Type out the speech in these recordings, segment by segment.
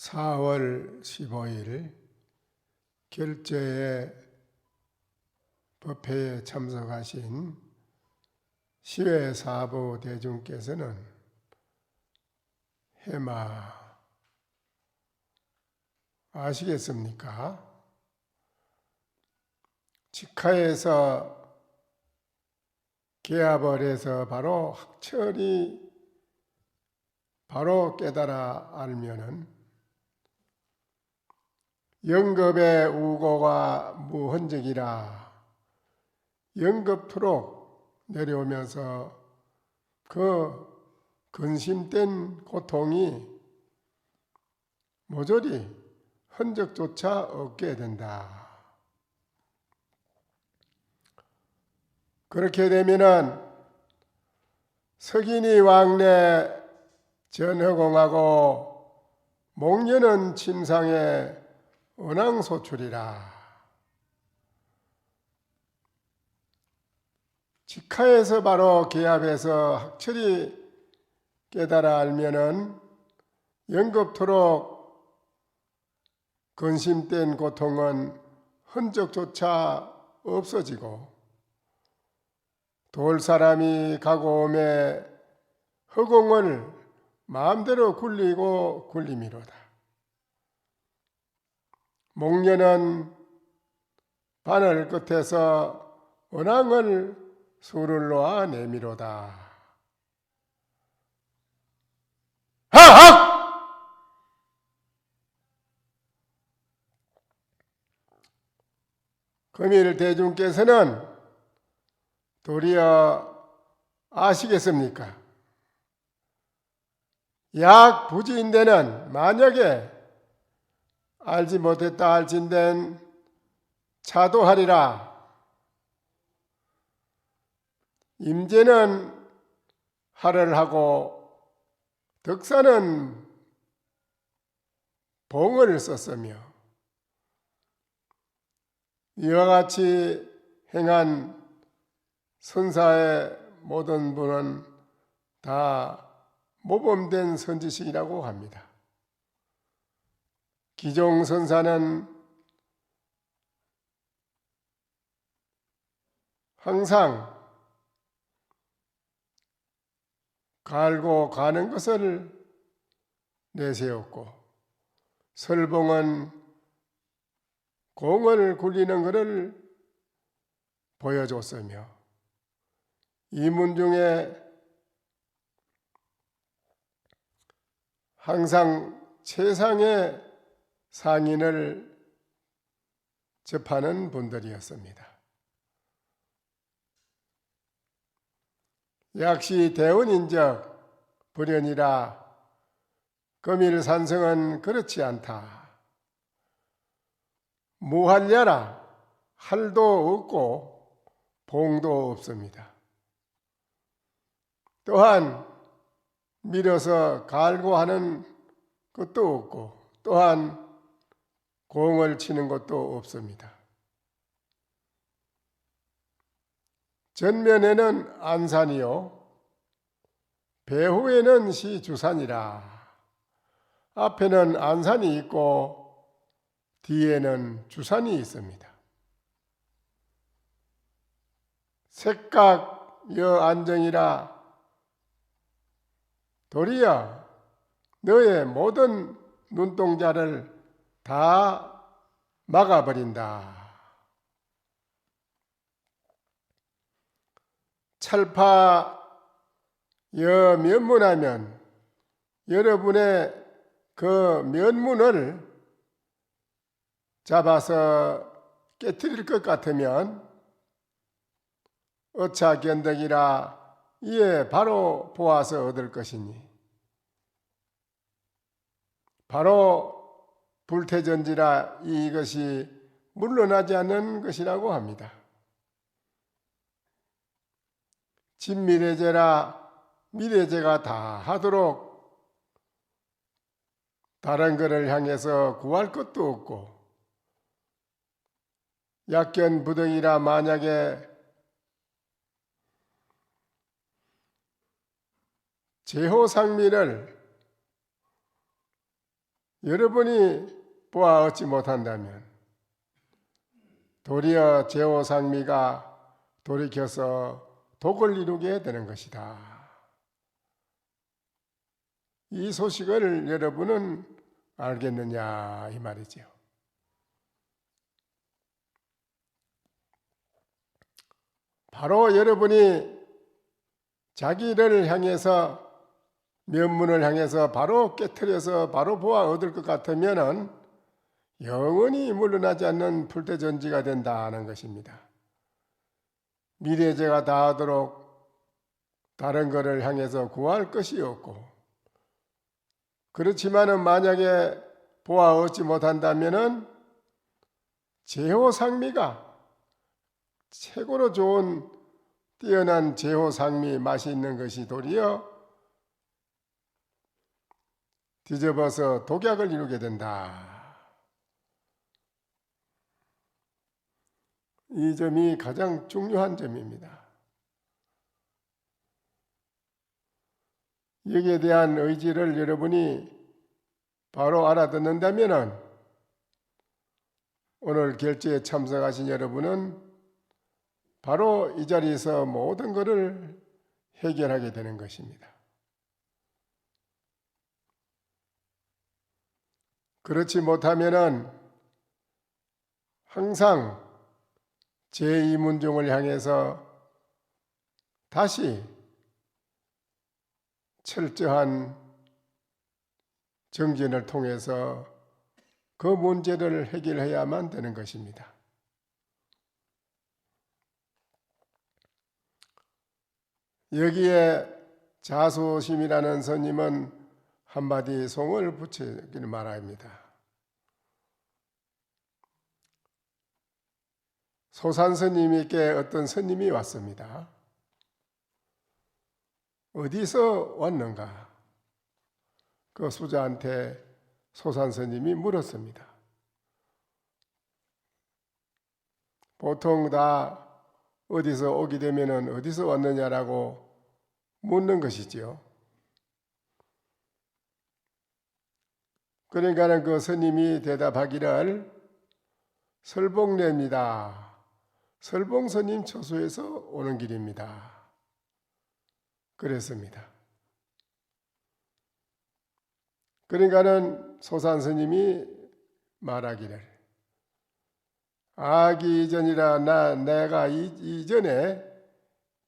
4월 15일 결제의 법회에 참석하신 시외 사부 대중께서는 해마 아시겠습니까? 직하에서 계합을 해서 바로 학철이 바로 깨달아 알면은 영겁의 우고가 무흔적이라 영겁토록 내려오면서 그 근심된 고통이 모조리 흔적조차 없게 된다. 그렇게 되면은 석인이 왕래 전허공하고 목련은 침상의 은왕소출이라. 직하에서 바로 계합에서 학철이 깨달아 알면은 영겁토록 근심된 고통은 흔적조차 없어지고 돌 사람이 가고 오매 허공을 마음대로 굴리고 굴림이로다. 목련은 바늘 끝에서 은왕을 술을 놓아 내미로다. 하하! 금일 대중께서는 도리어 아시겠습니까? 약 부지인데는 만약에 알지 못했다 할진된 차도하리라. 임제는 하를 하고 덕사는 봉을 썼으며 이와 같이 행한 선사의 모든 분은 다 모범된 선지식이라고 합니다. 기종 선사는 항상 갈고 가는 것을 내세웠고 설봉은 공을 굴리는 것을 보여줬으며 이문 중에 항상 최상의 상인을 접하는 분들이었습니다. 역시 대운인적 불연이라 금일 산성은 그렇지 않다. 무할야라 할도 없고 봉도 없습니다. 또한 밀어서 갈고 하는 것도 없고 또한 공을 치는 것도 없습니다. 전면에는 안산이요 배후에는 시주산이라 앞에는 안산이 있고 뒤에는 주산이 있습니다. 색각 여 안정이라 도리야 너의 모든 눈동자를 다 막아버린다. 찰파 여 면문하면 여러분의 그 면문을 잡아서 깨뜨릴 것 같으면 어차 견덕이라 이에 바로 보아서 얻을 것이니 바로 불태전지라 이것이 물러나지 않는 것이라고 합니다. 진미래제라 미래제가 다 하도록 다른 것을 향해서 구할 것도 없고 약견 부등이라 만약에 제호상민을 여러분이 보아 얻지 못한다면 도리어 제호상미가 돌이켜서 독을 이루게 되는 것이다. 이 소식을 여러분은 알겠느냐 이 말이죠. 바로 여러분이 자기를 향해서 면문을 향해서 바로 깨뜨려서 바로 보아 얻을 것 같으면은 영원히 물러나지 않는 풀떼전지가 된다는 것입니다. 미래제가 다하도록 다른 것을 향해서 구할 것이 없고 그렇지만은 만약에 보아 얻지 못한다면은 제호상미가 최고로 좋은 뛰어난 제호상미 맛이 있는 것이 도리어 뒤집어서 독약을 이루게 된다. 이 점이 가장 중요한 점입니다. 여기에 대한 의지를 여러분이 바로 알아듣는다면 오늘 결제에 참석하신 여러분은 바로 이 자리에서 모든 것을 해결하게 되는 것입니다. 그렇지 못하면은 항상 제2문종을 향해서 다시 철저한 정진을 통해서 그 문제를 해결해야만 되는 것입니다. 여기에 자소심이라는 스님은 한마디 송을 붙이기를 말합니다. 소산 스님에게 어떤 스님이 왔습니다. 어디서 왔는가? 그 수자한테 소산 스님이 물었습니다. 보통 다 어디서 오게 되면은 어디서 왔느냐라고 묻는 것이지요. 그러니까는 그 스님이 대답하기를 설봉례입니다. 설봉 스님 처소에서 오는 길입니다. 그랬습니다. 그러니까는 소산 스님이 말하기를 아기 이전이라 나 내가 이, 이전에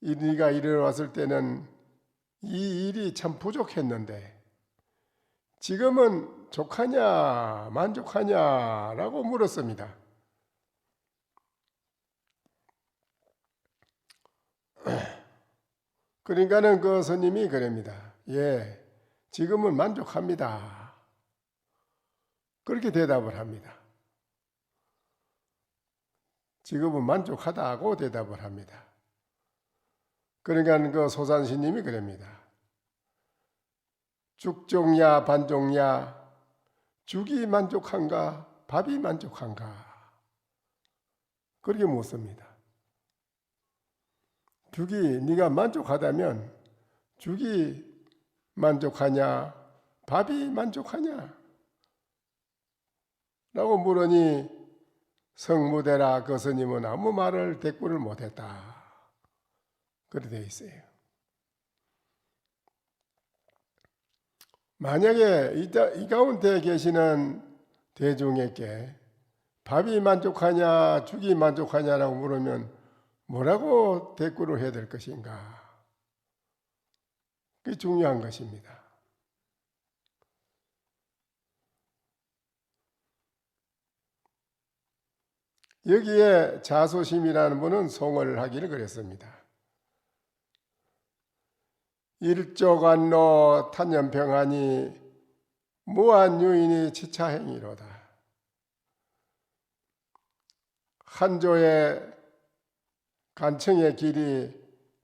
이 네가 이르러왔을 때는 이 일이 참 부족했는데 지금은 족하냐 만족하냐라고 물었습니다. 그러니까는 그 스님이 그럽니다. 예, 지금은 만족합니다. 그렇게 대답을 합니다. 지금은 만족하다고 대답을 합니다. 그러니까 그 소산 스님이 그럽니다. 죽종야 반종야 죽이 만족한가 밥이 만족한가 그렇게 묻습니다. 죽이 네가 만족하다면 죽이 만족하냐 밥이 만족하냐 라고 물으니 성무대라 그 스님은 아무 말을 대꾸를 못했다. 그렇게 되어 있어요. 만약에 이, 이 가운데 계시는 대중에게 밥이 만족하냐 죽이 만족하냐라고 물으면 뭐라고 대꾸를 해야 될 것인가? 그게 중요한 것입니다. 여기에 자소심이라는 분은 송을 하기를 그랬습니다. 일조간로 탄연평하니 무한 유인이 치차행위로다. 한조의 간청의 길이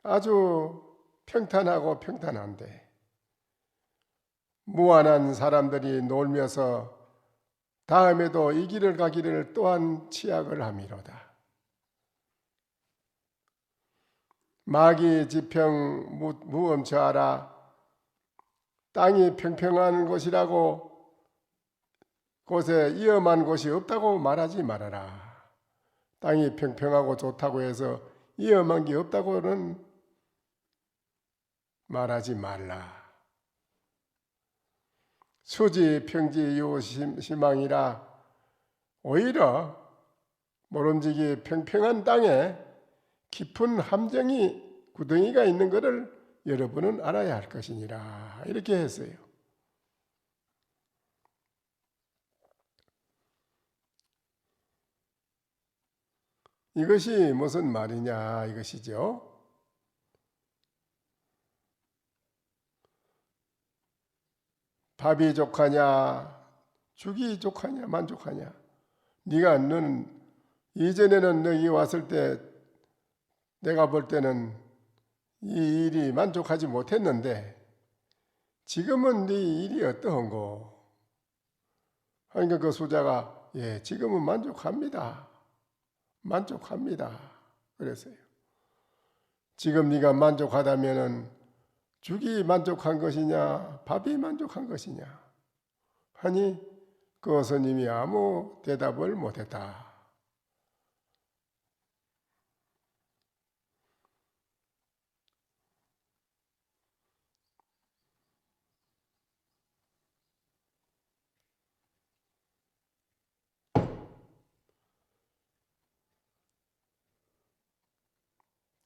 아주 평탄하고 평탄한데 무한한 사람들이 놀면서 다음에도 이 길을 가기를 또한 치약을 함이로다. 마기 지평 무엄처하라 땅이 평평한 곳이라고 곳에 위험한 곳이 없다고 말하지 말아라. 땅이 평평하고 좋다고 해서 위험한 게 없다고는 말하지 말라. 수지 평지 요 심- 희망이라 오히려 모름지기 평평한 땅에 깊은 함정이 구덩이가 있는 것을 여러분은 알아야 할 것이니라 이렇게 했어요. 이것이 무슨 말이냐 이것이죠. 밥이 족하냐 죽이 족하냐 만족하냐. 네가 너는 이전에는 너기 왔을 때 내가 볼 때는 이 일이 만족하지 못했는데 지금은 네 일이 어떠한고? 하니까 그 수자가 예 지금은 만족합니다 만족합니다. 그랬어요. 지금 네가 만족하다면은 죽이 만족한 것이냐 밥이 만족한 것이냐? 하니 그 스님이 아무 대답을 못했다.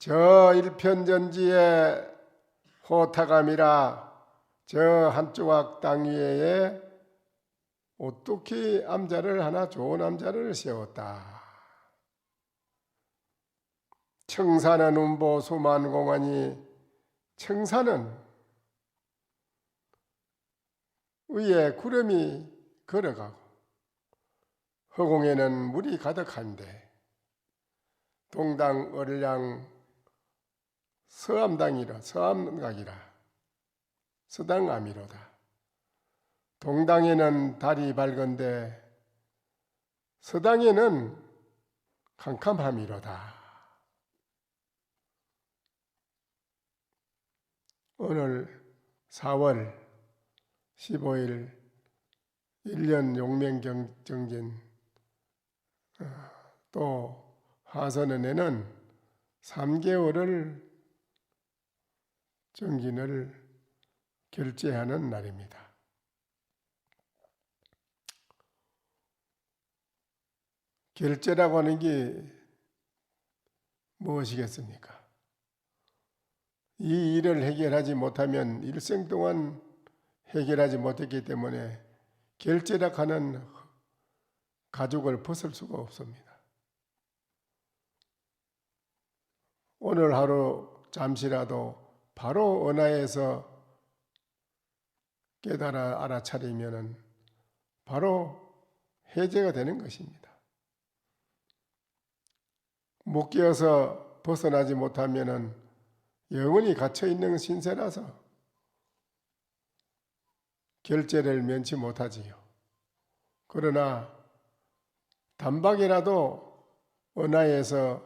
저 일편전지의 호타감이라 저 한조각 땅 위에 오뚝히 암자를 하나 좋은 암자를 세웠다. 청산은 운보 수만공하니 청산은 위에 구름이 걸어가고 허공에는 물이 가득한데 동당 얼량 서암당이라 서암각이라 서당암이로다. 동당에는 달이 밝은데 서당에는 캄캄함이로다. 오늘 4월 15일 1년 용맹정진 어, 또 하선은에는 3개월을 정진을 결제하는 날입니다. 결제라고 하는 게 무엇이겠습니까? 이 일을 해결하지 못하면 일생 동안 해결하지 못했기 때문에 결제라 하는 가족을 벗을 수가 없습니다. 오늘 하루 잠시라도 바로 은하에서 깨달아 알아차리면은 바로 해제가 되는 것입니다. 못 깨어서 벗어나지 못하면은 영원히 갇혀 있는 신세라서 결제를 면치 못하지요. 그러나 단박이라도 은하에서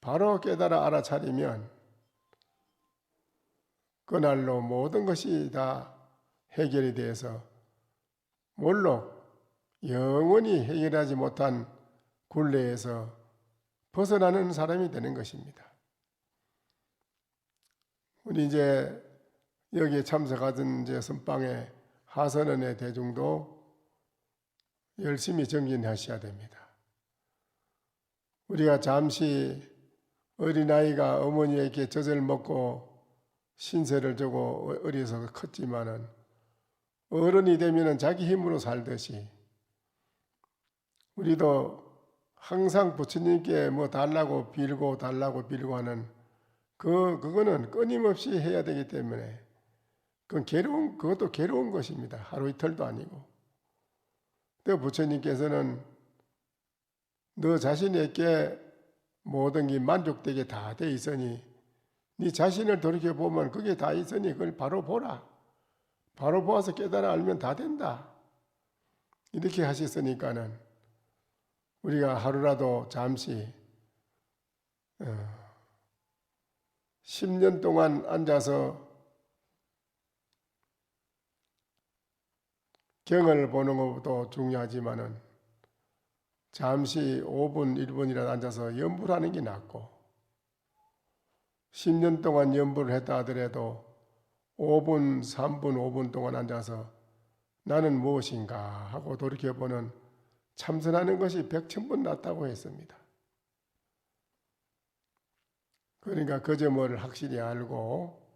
바로 깨달아 알아차리면 그날로 모든 것이 다 해결이 되어서 물론 영원히 해결하지 못한 굴레에서 벗어나는 사람이 되는 것입니다. 우리 이제 여기에 참석하던 이제 선방에 하선원의 대중도 열심히 정진하셔야 됩니다. 우리가 잠시 어린아이가 어머니에게 젖을 먹고 신세를 주고 어려서 컸지만은 어른이 되면은 자기 힘으로 살듯이 우리도 항상 부처님께 뭐 달라고 빌고 달라고 빌고 하는 그 그거는 끊임없이 해야 되기 때문에 그건 괴로운 그것도 괴로운 것입니다. 하루 이틀도 아니고. 또 부처님께서는 너 자신에게 모든 게 만족되게 다 돼 있으니 네 자신을 돌이켜 보면 그게 다 있으니 그걸 바로 보라. 바로 보아서 깨달아 알면 다 된다. 이렇게 하셨으니까는 우리가 하루라도 잠시 어, 10년 동안 앉아서 경을 보는 것도 중요하지만은 잠시 5분, 1분이라도 앉아서 연불 하는 게 낫고 10년 동안 연불을 했다 하더라도 5분, 3분, 5분 동안 앉아서 나는 무엇인가 하고 돌이켜보는 참선하는 것이 백천분 낫다고 했습니다. 그러니까 그 점을 확실히 알고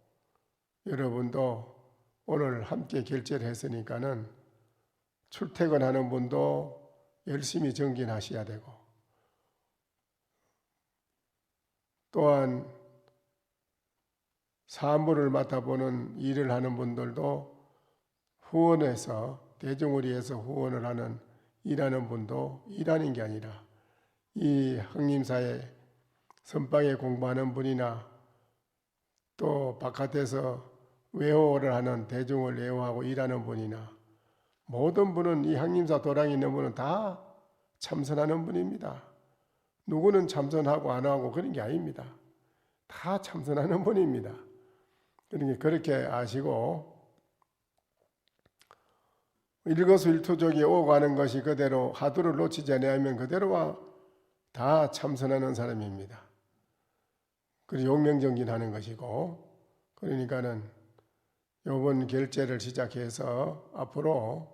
여러분도 오늘 함께 결제를 했으니까는 출퇴근하는 분도 열심히 정진하셔야 되고 또한 사무를 맡아보는 일을 하는 분들도 후원해서 대중을 위해서 후원을 하는 일하는 분도 일하는 게 아니라 이 항림사에 선방에 공부하는 분이나 또 바깥에서 외호를 하는 대중을 외호하고 일하는 분이나 모든 분은 이 항림사 도량이 있는 분은 다 참선하는 분입니다. 누구는 참선하고 안 하고 그런 게 아닙니다. 다 참선하는 분입니다. 그러니까 그렇게 아시고 일거수일투족이 오가는 것이 그대로 하두를 놓치지 아니하면 그대로와 다 참선하는 사람입니다. 그리고 용명정진하는 것이고 그러니까는 요번 결제를 시작해서 앞으로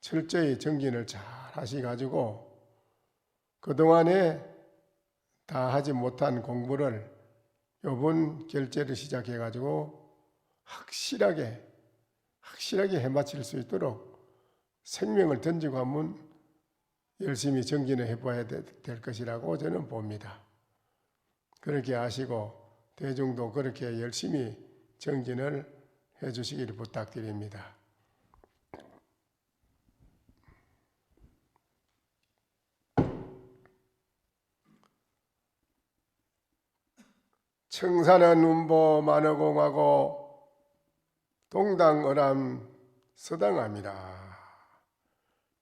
철저히 정진을 잘 하시가지고 그동안에 다 하지 못한 공부를 요번 결제를 시작해가지고 확실하게 확실하게 해마칠 수 있도록 생명을 던지고 한번 열심히 정진을 해봐야 되- 될 것이라고 저는 봅니다. 그렇게 아시고 대중도 그렇게 열심히 정진을 해주시기를 부탁드립니다. 청산은 운보 만어공하고 동당어람 서당합니다.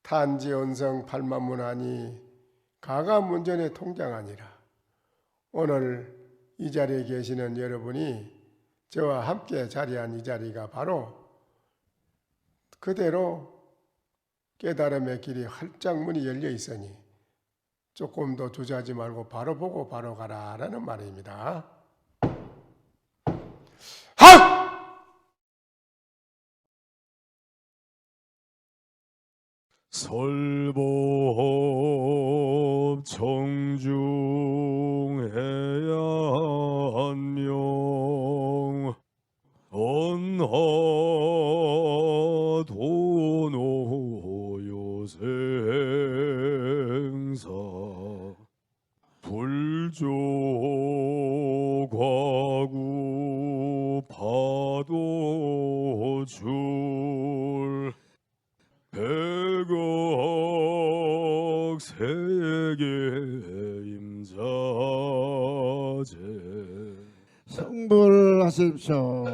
탄지온성 팔만문하니 가가문전의 통장아니라. 오늘 이 자리에 계시는 여러분이 저와 함께 자리한 이 자리가 바로 그대로 깨달음의 길이 활짝 문이 열려 있으니 조금 더 주저하지 말고 바로 보고 바로 가라라는 말입니다. 설법 정중해야 한명 언하 도노 요생사 불조과구 파도줄 백억 세계 임자제 성불하십시오.